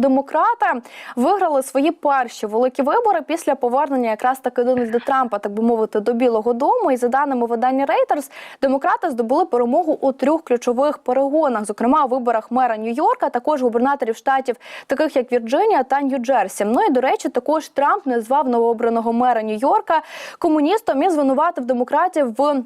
Демократи виграли свої перші великі вибори після повернення якраз таки Дональда Трампа, так би мовити, до Білого Дому. І за даними видання Reuters, демократи здобули перемогу у трьох ключових перегонах, зокрема у виборах мера Нью-Йорка, також губернаторів штатів, таких як Вірджинія та Нью-Джерсі. Ну і до речі, також Трамп назвав новообраного мера Нью-Йорка комуністом і звинуватив демократів в.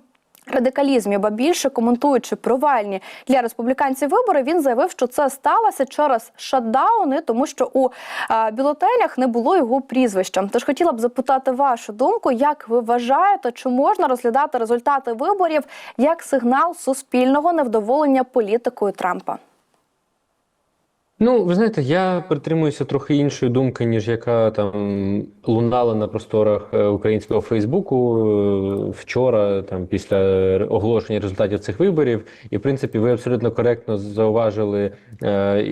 Радикалізмі, ба більше коментуючи провальні для республіканців вибори, він заявив, що це сталося через шатдауни, тому що у е, бюлетенях не було його прізвища. Тож хотіла б запитати вашу думку, як ви вважаєте, чи можна розглядати результати виборів як сигнал суспільного невдоволення політикою Трампа? Ну, ви знаєте, я притримуюся трохи іншої думки, ніж яка там лунала на просторах е, українського Фейсбуку е, вчора, там після оголошення результатів цих виборів. І в принципі, ви абсолютно коректно зауважили, е,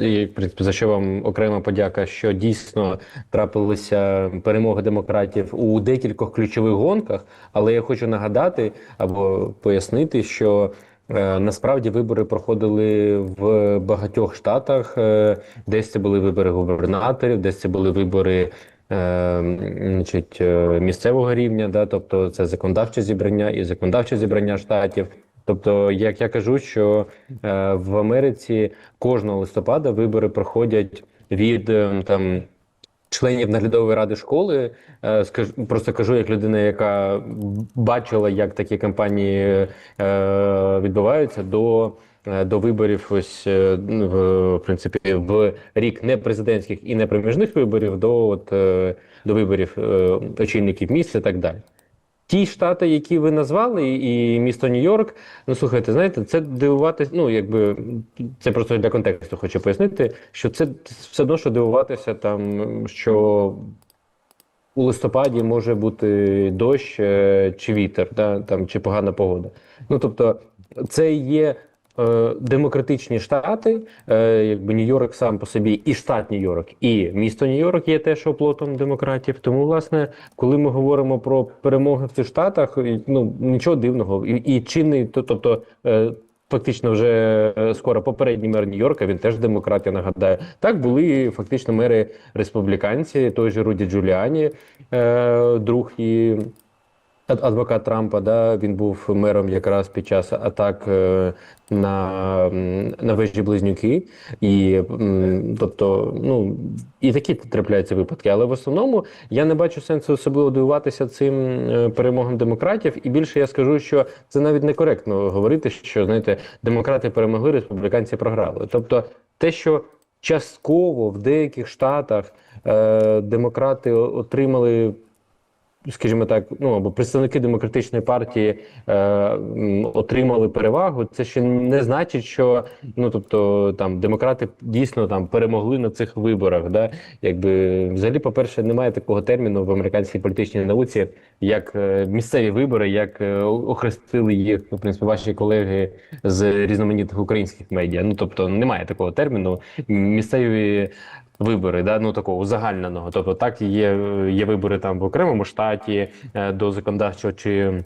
і, в принципі, за що вам окрема подяка, що дійсно трапилися перемоги демократів у декількох ключових гонках. Але я хочу нагадати або пояснити, що. Е, Насправді вибори проходили в багатьох штатах. Е, Десь це були вибори губернаторів, десь це були вибори е, значить, місцевого рівня, да, тобто це законодавче зібрання і законодавче зібрання штатів. Тобто, як я кажу, що в Америці кожного листопада вибори проходять від е, там членів наглядової ради школи. Е, скажу, просто кажу, як людина, яка бачила, як такі кампанії е, відбуваються, до, е, до виборів, ось ну, в, принципі, в рік не президентських і не проміжних виборів, до от, до виборів очільників міст і так далі. Ті штати, які ви назвали, і місто Нью-Йорк, ну слухайте, знаєте, це дивуватися. Ну якби це просто для контексту хочу пояснити, що це все одно, що дивуватися, там що у листопаді може бути дощ е, чи вітер, да, там чи погана погода. Ну тобто, це є. Е, Демократичні штати, е, якби Нью-Йорк сам по собі, і штат Нью-Йорк, і місто Нью-Йорк є теж оплотом демократів. Тому, власне, коли ми говоримо про перемоги в цих штатах, ну нічого дивного, і, і чинний, то, тобто. е, Фактично, вже скоро попередній мер Нью-Йорка, він теж демократ, я нагадаю. Так були фактично мери республіканці, той же Руді Джуліані, друг і адвокат Трампа. Да, він був мером якраз під час атак е, на, на вежі близнюки. І тобто, ну і такі трапляються випадки. Але в основному я не бачу сенсу особливо дивуватися цим е, перемогам демократів. І більше я скажу, що це навіть некоректно говорити, що знаєте, демократи перемогли, республіканці програли. Тобто, те, що частково в деяких штатах е, демократи отримали скажімо так, ну або представники демократичної партії е, отримали перевагу. Це ще не значить, що ну тобто там демократи дійсно там перемогли на цих виборах. Да? Якби взагалі, по-перше, немає такого терміну в американській політичній науці, як е, місцеві вибори, як е, охрестили їх в принципі ваші колеги з різноманітних українських медіа. Ну тобто немає такого терміну. Місцеві вибори, да, ну такого узагальненого. Тобто, так є, є вибори там в окремому штаті е, до законодавчого чи,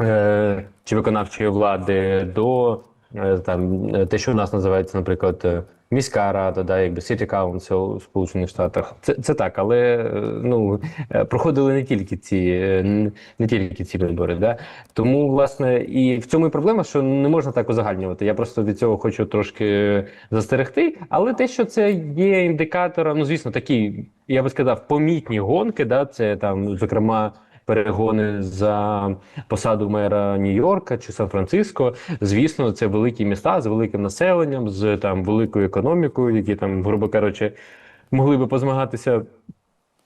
е, чи виконавчої влади, до е, там те, що у нас називається, наприклад. Міська рада, да, якби City Council у Сполучених Штатах, це це так, але е, ну е, проходили не тільки ці е, не тільки ці вибори. Да? Тому, власне, і в цьому і проблема, що не можна так узагальнювати. Я просто від цього хочу трошки застерегти. Але те, що це є індикатором, ну звісно, такі, я би сказав, помітні гонки, да, це там, зокрема. Перегони за посаду мера Нью-Йорка чи Сан-Франциско. Звісно, це великі міста з великим населенням, з там великою економікою, які там, грубо кажучи, могли би позмагатися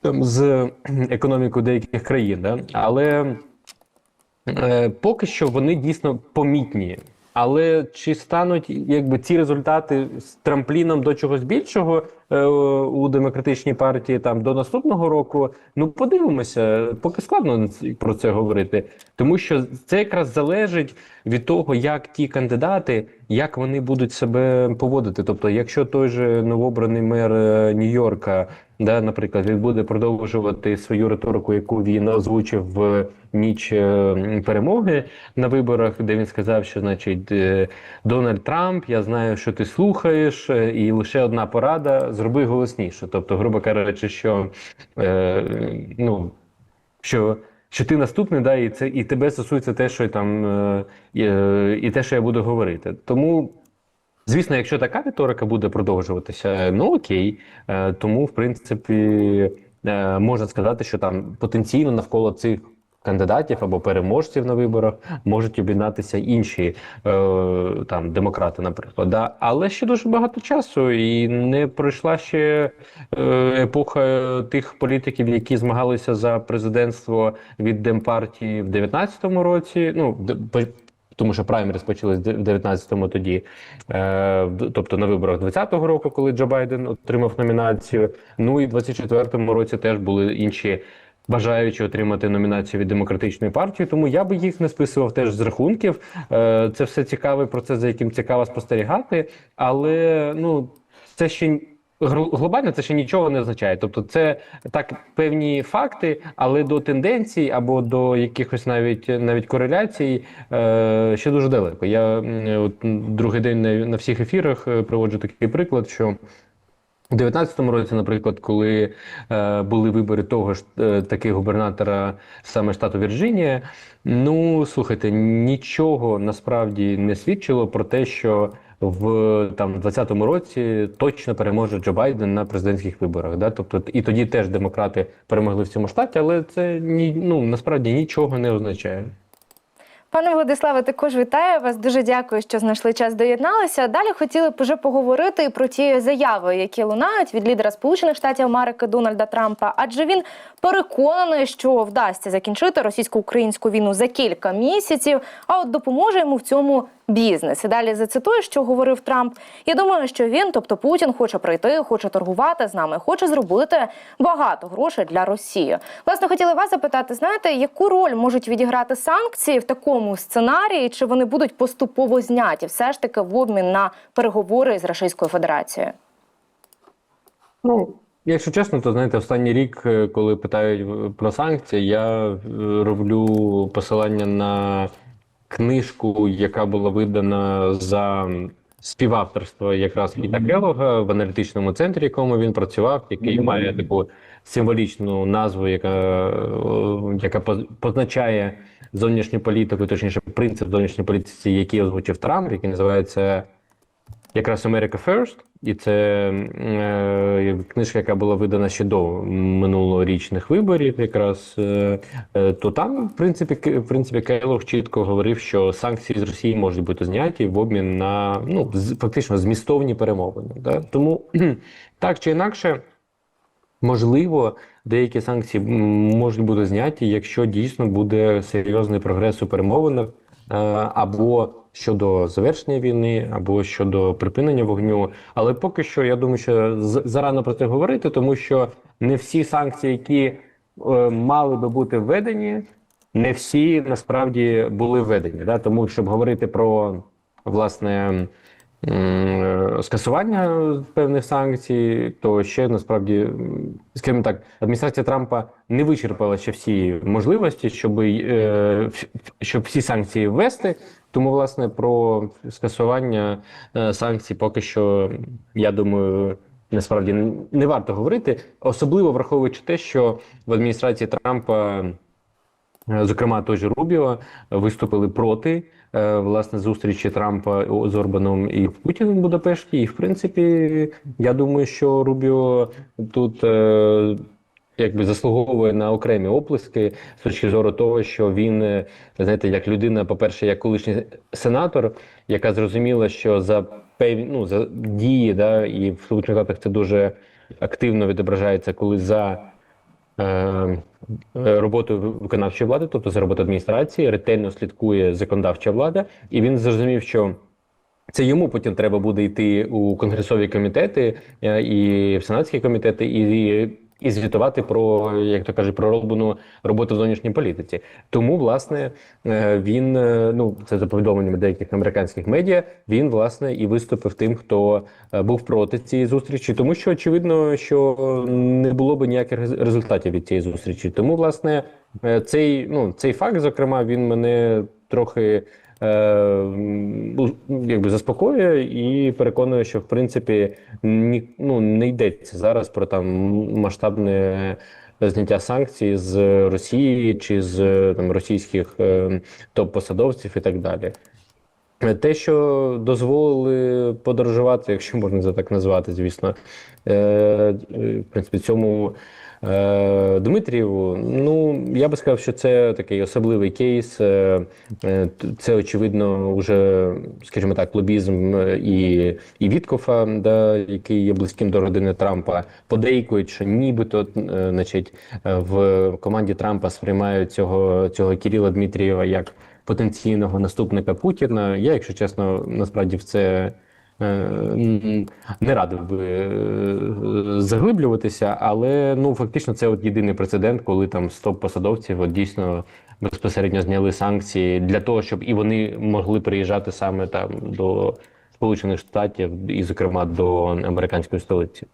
там з економікою деяких країн. Да? Але Е, поки що вони дійсно помітні. Але чи стануть якби ці результати з трампліном до чогось більшого е, у демократичній партії там до наступного року? Ну подивимося, поки складно про це говорити, тому що це якраз залежить від того, як ті кандидати, як вони будуть себе поводити. Тобто, якщо той же новообраний мер е, Нью-Йорка, да, наприклад, він буде продовжувати свою риторику, яку він озвучив в ніч е, перемоги на виборах, де він сказав, що значить е, Дональд Трамп, я знаю, що ти слухаєш, е, і лише одна порада: зроби голосніше. Тобто, грубо кажучи, що е, ну, що, що ти наступний, да, і це і тебе стосується те, що там і те, що я буду говорити. Тому. Звісно, якщо така риторика буде продовжуватися, ну окей. Е, Тому, в принципі, е, можна сказати, що там потенційно навколо цих кандидатів або переможців на виборах можуть об'єднатися інші е, там демократи, наприклад. Да? Але ще дуже багато часу, і не пройшла ще е, епоха тих політиків, які змагалися за президентство від Демпартії в 19-му році. Ну, тому що праймерис почались в 19-му тоді, е, тобто на виборах 20-го року, коли Джо Байден отримав номінацію. Ну і в 24-му році теж були інші бажаючі отримати номінацію від демократичної партії. Тому я би їх не списував теж з рахунків. Е, Це все цікавий процес, за яким цікаво спостерігати, але ну це ще. Глобально це ще нічого не означає. Тобто, це так певні факти, але до тенденцій або до якихось навіть навіть кореляцій е, ще дуже далеко. Я от другий день на, на всіх ефірах е, проводжу такий приклад, що у 19-му році, наприклад, коли е, були вибори того ж е, таки губернатора саме штату Вірджинія, ну слухайте, нічого насправді не свідчило про те, що в там 20-му році точно переможе Джо Байден на президентських виборах. Да? Тобто, і тоді теж демократи перемогли в цьому штаті, але це ні, ну насправді нічого не означає. Пане Владиславе, також вітаю вас. Дуже дякую, що знайшли час доєдналися. Далі хотіли б уже поговорити про ті заяви, які лунають від лідера Сполучених Штатів Америки Дональда Трампа, адже він переконаний, що вдасться закінчити російсько-українську війну за кілька місяців. А от допоможе йому в цьому бізнес. І далі зацитую, що говорив Трамп. Я думаю, що він, тобто Путін, хоче прийти, хоче торгувати з нами, хоче зробити багато грошей для Росії. Власне, хотіла вас запитати: знаєте, яку роль можуть відіграти санкції в такому сценарії? Чи вони будуть поступово зняті, все ж таки в обмін на переговори з Російською Федерацією? Ну, якщо чесно, то знаєте, останній рік, е, коли питають про санкції, я е, роблю посилання на книжку, яка була видана за співавторство якраз Піта Келлога в аналітичному центрі, в якому він працював, який має таку символічну назву, яка, е, яка позначає зовнішню політику, точніше, принцип зовнішньої політики, який озвучив Трамп, який називається якраз America First, і це е, книжка, яка була видана ще до минулорічних виборів, якраз е, е, то там, в принципі, в принципі, Кейлог чітко говорив, що санкції з Росії можуть бути зняті в обмін на ну фактично змістовні перемовини. Да? Тому так чи інакше. Можливо, деякі санкції можуть бути зняті, якщо дійсно буде серйозний прогрес у перемовинах е, або щодо завершення війни, або щодо припинення вогню. Але поки що я думаю, що зарано про це говорити, тому що не всі санкції, які е, мали би бути введені, не всі насправді були введені. Да? Тому щоб говорити про власне. М, Скасування певних санкцій, то ще насправді, скажімо так, адміністрація Трампа не вичерпала ще всі можливості, щоб, е, щоб всі санкції ввести. Тому, власне, про скасування е, санкцій поки що, я думаю, насправді не варто говорити, особливо враховуючи те, що в адміністрації Трампа. Е, Зокрема, той же Рубіо виступили проти е, власне зустрічі Трампа з Орбаном і Путіним в Будапешті. І в принципі, я думаю, що Рубіо тут е, якби заслуговує на окремі оплески з точки зору того, що він е, знаєте, як людина, по-перше, як колишній сенатор, яка зрозуміла, що за певні ну, за дії, да, і в Сполучених Штатах це дуже активно відображається, коли за е, е, виконавчої влади, тобто за роботу адміністрації, ретельно слідкує законодавча влада, і він зрозумів, що це йому потім треба буде йти у конгресові комітети е, і в сенатські комітети, і, і звітувати про, як то кажуть, про роблену роботу в зовнішній політиці. Тому, власне, е, він е, ну це за повідомленнями деяких американських медіа. Він власне і виступив тим, хто е, був проти цієї зустрічі, тому що очевидно, що не було би ніяких результатів від цієї зустрічі. Тому, власне, цей ну цей факт, зокрема, він мене трохи якби заспокоює і переконує, що в принципі ні, ну, не йдеться зараз про там масштабне зняття санкцій з Росії чи з там російських е, топ-посадовців і так далі. Е, Те, що дозволили подорожувати, якщо можна це так назвати, звісно, е, е, в принципі, цьому е, Дмитрієву, ну я би сказав, що це такий особливий кейс. Е, е, Це очевидно, вже, скажімо так, лобізм і, і Віткофа, да, який є близьким до родини Трампа, подейкують, що нібито значить, в команді Трампа сприймають цього, цього Кирила Дмитрієва як потенційного наступника Путіна. Я, якщо чесно, насправді в це не радив би е, заглиблюватися, але ну фактично це от єдиний прецедент, коли там стоп посадовців от дійсно безпосередньо зняли санкції для того, щоб і вони могли приїжджати саме там до Сполучених Штатів, і, зокрема, до американської столиці.